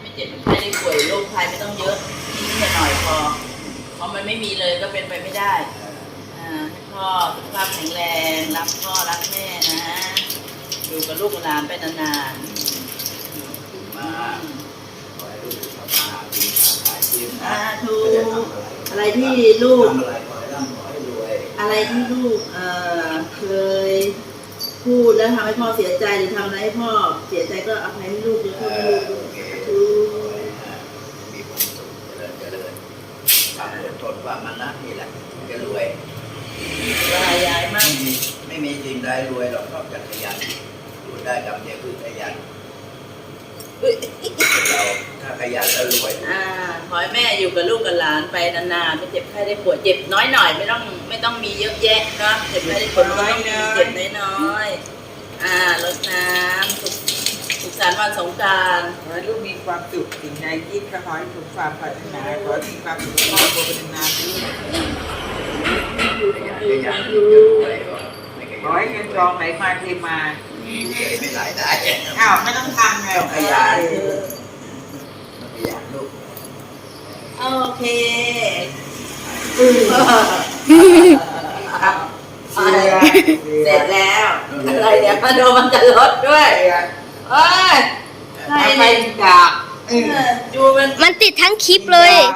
ไม่เจ็บไม่ไข้ได้ป่วยโรคภัยไม่ต้องเยอะนิดๆหน่อยๆพอเพราะมันไม่มีเลยก็เป็นไปไม่ได้อ่าให้พ่อสุขภาพแข็งแรงรักพ่อรักแม่นะ อยู่กับลูกกับหลานไปนานมาขอให้ลูกทำมาหากินขายกินๆนะสาธุไม่ได้ทำอะไรอะไรที่ลูก ทำอะไรขอให้ร่ำขอให้รวยอะไรที่ลูกเอ่อเคยพูดแล้วทำให้พ่อเสียใจหรือทำอะไรให้พ่อเสียใจก็อภัยให้ลูกยกโทษให้ลูกด้วย โอเค สา ข ธุ อให้มีความสุขเจริญเจริญความอด ทนความมานะนี่แหละจะรวยลายายมากไม่มีไม่มีสิ่งใดรวยหรอกนอกจากขยันอยู่ได้กับเดียวคือขยันเราถ้าขยันแล้วรวยอ่าขอให้แม่อยู่กับลูกกับหลานไปนานๆไม่เจ็บไข้ได้ป่วยเจ็บน้อยหน่อยไม่ต้องไม่ต้องมีเยอะแยะเนาะเจ็บไข้ได้ป่วยไม่ต้องมีเจ็บน้อยๆอ่ารดน้ำสุข สุขสันต์วันสงกรารขอให้ลูกมีความสุขสิ่งใดคิดก็ขอให้ถูกความปรารถนาขอให้มีความสุขครอบครัวเป็นนานด้วยขยันขยันจะรวยก็ไม่ขขอยัให้เงินทองไหลมาเทมาอยู่เฉยไม่รายได้อ้าวไม่ต้องทำไงต้องขยันขยันลูกโอเคครับเสียเสร็จแล้วอะไรเดี๋ยวมาดูมันจะลดด้วย เสียเอ้ยใครทำไมเนี่ยจากเออดูมันมันติดทั้งคลิปเลย